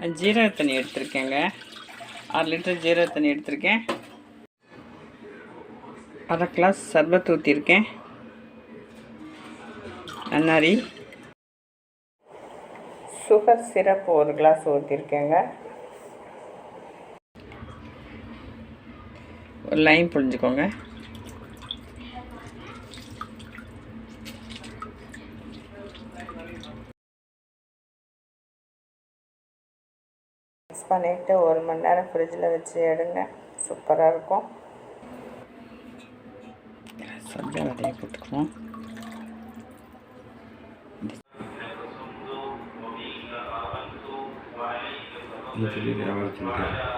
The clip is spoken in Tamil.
ஜீரக தண்ணி எடுத்திருக்கேங்க. அரை லிட்டர் ஜீரக தண்ணி எடுத்திருக்கேன். அரை கிளாஸ் சர்பத் ஊற்றிருக்கேன் நன்னாரி சுகர் சிரப் ஒரு கிளாஸ் ஊற்றிருக்கேங்க ஒரு லைன் புழிஞ்சுக்கோங்க. மிக்ஸ் பண்ணிவிட்டு ஒரு மணி நேரம் ஃப்ரிட்ஜில் வச்சு எடுங்க. சூப்பராக இருக்கும். விதையை போட்டுக்குவோம். சொல்லி வச்சுருக்கேன்